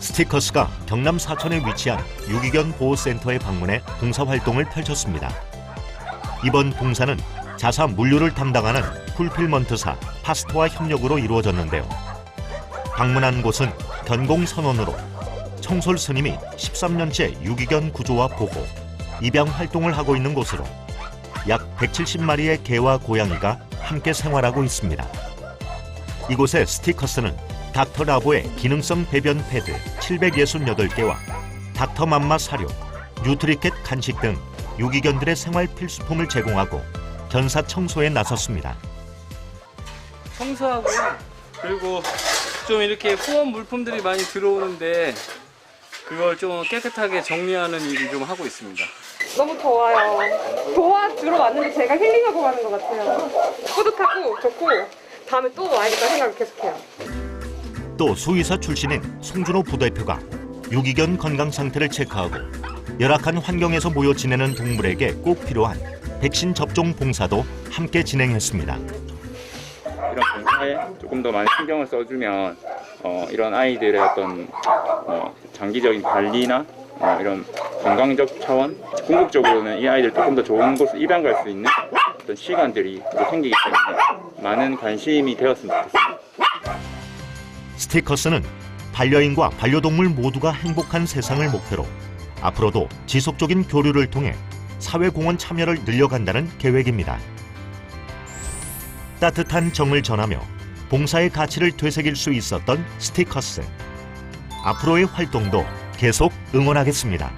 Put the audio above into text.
스티커스가 경남 사천에 위치한 유기견 보호센터에 방문해 봉사활동을 펼쳤습니다. 이번 봉사는 자사 물류를 담당하는 풀필먼트사 파스토와 협력으로 이루어졌는데요. 방문한 곳은 견공 선원으로 청솔 스님이 13년째 유기견 구조와 보호, 입양 활동을 하고 있는 곳으로 약 170마리의 개와 고양이가 함께 생활하고 있습니다. 이곳의 스티커스는 닥터 라보의 기능성 배변 패드 768개와 닥터 맘마 사료, 뉴트리켓 간식 등 유기견들의 생활 필수품을 제공하고 견사 청소에 나섰습니다. 청소하고요. 그리고 좀 이렇게 후원 물품들이 많이 들어오는데 그걸 좀 깨끗하게 정리하는 일을 좀 하고 있습니다. 너무 더워요. 도와주러 왔는데 제가 힐링하고 가는 것 같아요. 뿌듯하고 좋고 다음에 또 와야겠다 생각을 계속해요. 또 수의사 출신인 송준호 부대표가 유기견 건강 상태를 체크하고 열악한 환경에서 모여 지내는 동물에게 꼭 필요한 백신 접종 봉사도 함께 진행했습니다. 이런 봉사에 조금 더 많이 신경을 써주면 어, 이런 아이들의 어떤 어, 장기적인 관리나 어, 이런 건강적 차원 궁극적으로는 이 아이들 조금 더 좋은 곳을 입양 갈 수 있는 어떤 시간들이 생기기 때문에 많은 관심이 되었으면 좋겠습니다. 스티커스는 반려인과 반려동물 모두가 행복한 세상을 목표로 앞으로도 지속적인 교류를 통해 사회공헌 참여를 늘려간다는 계획입니다. 따뜻한 정을 전하며 봉사의 가치를 되새길 수 있었던 스티커스. 앞으로의 활동도 계속 응원하겠습니다.